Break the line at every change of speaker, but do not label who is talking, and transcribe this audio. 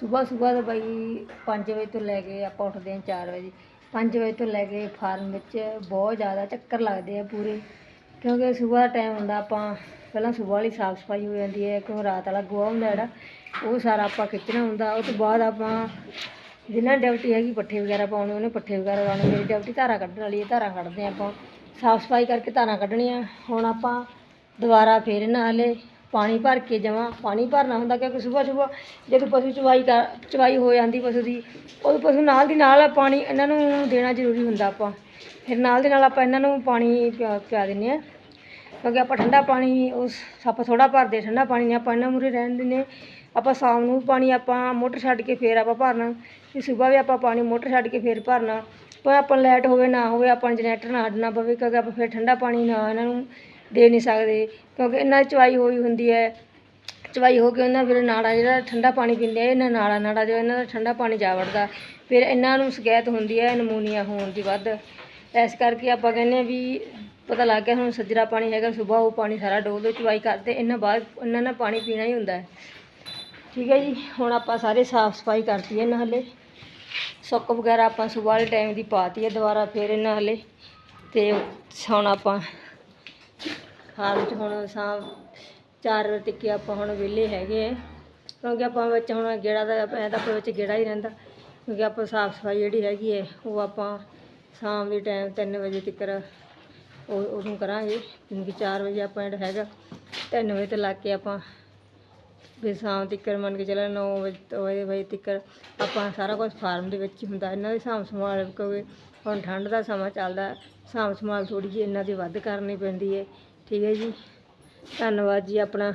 ਸੁਬਾਹ ਸੁਬਾਹ ਦਾ ਬਾਈ 5 ਵਜੇ ਤੋਂ ਲੈ ਕੇ ਆਪਾਂ ਉੱਠਦੇ ਹਾਂ 4 ਵਜੇ। 5 ਵਜੇ ਤੋਂ ਲੈ ਕੇ ਫਾਰਮ ਵਿੱਚ ਬਹੁਤ ਜ਼ਿਆਦਾ ਚੱਕਰ ਲੱਗਦੇ ਆ ਪੂਰੇ। ਕਿਉਂਕਿ ਸੁਬਾਹ ਦਾ ਟਾਈਮ ਹੁੰਦਾ ਆਪਾਂ, ਪਹਿਲਾਂ ਸੁਬਾਹ ਵਾਲੀ ਸਾਫ਼ ਸਫ਼ਾਈ ਹੋ ਜਾਂਦੀ ਹੈ, ਕਿਉਂ ਰਾਤ ਵਾਲਾ ਗੋਹਾ ਹੁੰਦਾ ਜਿਹੜਾ, ਉਹ ਸਾਰਾ ਆਪਾਂ ਖਿੱਚਣਾ ਹੁੰਦਾ। ਉਹ ਤੋਂ ਬਾਅਦ ਆਪਾਂ ਜਿਨ੍ਹਾਂ ਡਿਊਟੀ ਹੈਗੀ ਪੱਠੇ ਵਗੈਰਾ ਪਾਉਣੇ, ਉਹਨੇ ਪੱਠੇ ਵਗੈਰਾ ਲਾਉਣੇ। ਮੇਰੀ ਡਿਊਟੀ ਧਾਰਾਂ ਕੱਢਣ ਵਾਲੀ ਹੈ, ਧਾਰਾਂ ਕੱਢਦੇ ਹਾਂ ਆਪਾਂ। ਸਾਫ਼ ਸਫ਼ਾਈ ਕਰਕੇ ਧਾਰਾਂ ਕੱਢਣੀਆਂ। ਹੁਣ ਆਪਾਂ ਦੁਬਾਰਾ ਫੇਰ ਨਾਲੇ ਪਾਣੀ ਭਰ ਕੇ ਜਮਾਂ ਪਾਣੀ ਭਰਨਾ ਹੁੰਦਾ ਕਿਉਂਕਿ ਸਵੇਰ ਸਵੇਰ ਜਦੋਂ ਪਸ਼ੂ ਚਵਾਈ ਕਰ, ਚਵਾਈ ਹੋ ਜਾਂਦੀ ਪਸ਼ੂ ਦੀ ਉਦੋਂ ਪਸ਼ੂ ਨਾਲ ਦੀ ਨਾਲ ਪਾਣੀ ਇਹਨਾਂ ਨੂੰ ਦੇਣਾ ਜ਼ਰੂਰੀ ਹੁੰਦਾ ਆਪਾਂ। ਫਿਰ ਨਾਲ ਦੀ ਨਾਲ ਆਪਾਂ ਇਹਨਾਂ ਨੂੰ ਪਾਣੀ ਪਿਆ ਪਿਆ ਦਿੰਦੇ ਹਾਂ। ਕਿਉਂਕਿ ਆਪਾਂ ਠੰਡਾ ਪਾਣੀ ਉਸ, ਆਪਾਂ ਥੋੜਾ ਭਰਦੇ, ਠੰਡਾ ਪਾਣੀ ਨਹੀਂ ਆਪਾਂ ਇਹਨਾਂ ਮੂਰੇ ਰਹਿਣ ਦਿੰਦੇ। ਆਪਾਂ ਸ਼ਾਮ ਨੂੰ ਵੀ ਪਾਣੀ ਆਪਾਂ ਮੋਟਰ ਛੱਡ ਕੇ ਫੇਰ ਆਪਾਂ ਭਰਨਾ। ਤੇ ਸਵੇਰ ਵੀ ਆਪਾਂ ਪਾਣੀ ਮੋਟਰ ਛੱਡ ਕੇ ਫੇਰ ਭਰਨਾ। ਪਰ ਆਪਾਂ ਲਾਈਟ ਹੋਵੇ, ਨਾ ਹੋਵੇ, ਆਪਾਂ ਜਨਰੇਟਰ ਨਾ ਅੱਡਣਾ ਪਵੇ, ਕਿਉਂਕਿ ਆਪਾਂ ਫਿਰ ਠੰਡਾ ਪਾਣੀ ਨਾ ਇਹਨਾਂ ਨੂੰ ਦੇ ਨਹੀਂ ਸਕਦੇ, ਕਿਉਂਕਿ ਇਹਨਾਂ ਦੀ ਚਵਾਈ ਹੋਈ ਹੁੰਦੀ ਹੈ। ਚਵਾਈ ਹੋ ਕੇ ਉਹਨਾਂ ਫਿਰ ਨਾੜਾ ਜਿਹੜਾ ਠੰਡਾ ਪਾਣੀ ਪੀਂਦੇ ਆ ਇਹਨਾਂ ਨਾੜਾ ਨਾੜਾ ਜੋ ਇਹਨਾਂ ਦਾ ਠੰਡਾ ਪਾਣੀ ਜਾ ਵੜਦਾ। ਫਿਰ ਇਹਨਾਂ ਨੂੰ ਸ਼ਿਕਾਇਤ ਹੁੰਦੀ ਹੈ ਨਮੂਨੀਆ ਹੋਣ ਦੀ ਵੱਧ। ਇਸ ਕਰਕੇ ਆਪਾਂ ਕਹਿੰਦੇ ਹਾਂ ਵੀ ਪਤਾ ਲੱਗ ਗਿਆ ਹੁਣ ਸੱਜਰਾ ਪਾਣੀ ਹੈਗਾ ਸਵੇਰ ਉਹ ਪਾਣੀ ਸਾਰਾ ਡੋਲ ਦੋ ਚਵਾਈ ਕਰਦੇ ਇਹਨਾਂ ਬਾਅਦ ਇਹਨਾਂ ਨਾਲ ਪਾਣੀ ਪੀਣਾ ਹੀ ਹੁੰਦਾ ਹੈ। ਠੀਕ ਹੈ ਜੀ, ਹੁਣ ਆਪਾਂ ਸਾਰੇ ਸਾਫ਼ ਸਫ਼ਾਈ ਕਰਤੀ ਇਹਨਾਂ ਹਲੇ। ਸੁੱਕ ਵਗੈਰਾ ਆਪਾਂ ਸਵੇਰ ਵਾਲੇ ਟਾਈਮ ਦੀ ਪਾਤੀ ਹੈ ਦੁਬਾਰਾ ਫਿਰ ਇਹਨਾਂ ਹਲੇ। ਤੇ ਹੁਣ ਆਪਾਂ ਹਾਲ ਚ ਹੁਣ ਸ਼ਾਮ 4 ਵਜੇ ਤੱਕ ਆਪਾਂ ਹੁਣ ਵਿਹਲੇ ਹੈਗੇ ਹੈ ਕਿਉਂਕਿ ਆਪਾਂ ਵਿੱਚ ਹੁਣ ਗੇੜਾ ਦਾ ਐਂ ਤਾਂ ਆਪਾਂ ਵਿੱਚ ਗੇੜਾ ਹੀ ਰਹਿੰਦਾ। ਕਿਉਂਕਿ ਆਪਾਂ ਸਾਫ਼ ਸਫ਼ਾਈ ਜਿਹੜੀ ਹੈਗੀ ਹੈ ਉਹ ਆਪਾਂ ਸ਼ਾਮ ਦੇ ਟਾਈਮ 3 ਵਜੇ ਤੱਕ ਉਹ, ਉਹਨੂੰ ਕਰਾਂਗੇ। ਕਿਉਂਕਿ 4 ਵਜੇ ਆਪਾਂ ਜਿਹੜਾ ਹੈਗਾ 3 ਵਜੇ ਤੋਂ ਲੱਗ ਕੇ ਆਪਾਂ ਵੀ ਸ਼ਾਮ ਤੱਕ ਮੰਨ ਕੇ ਚੱਲੋ 9 ਵਜੇ ਵਜੇ ਤੱਕ ਆਪਾਂ ਸਾਰਾ ਕੁਝ ਫਾਰਮ ਦੇ ਵਿੱਚ ਹੀ ਹੁੰਦਾ। ਇਹਨਾਂ ਦੀ ਸਾਂਭ ਸੰਭਾਲ ਕਿਉਂਕਿ ਹੁਣ ਠੰਡ ਦਾ ਸਮਾਂ ਚੱਲਦਾ, ਸਾਂਭ ਸੰਭਾਲ ਥੋੜੀ ਜਿਹੀ ਇਹਨਾਂ ਦੀ ਵੱਧ ਕਰਨੀ ਪੈਂਦੀ ਹੈ। ਠੀਕ ਹੈ ਜੀ। ਧੰਨਵਾਦ ਜੀ ਆਪਣਾ।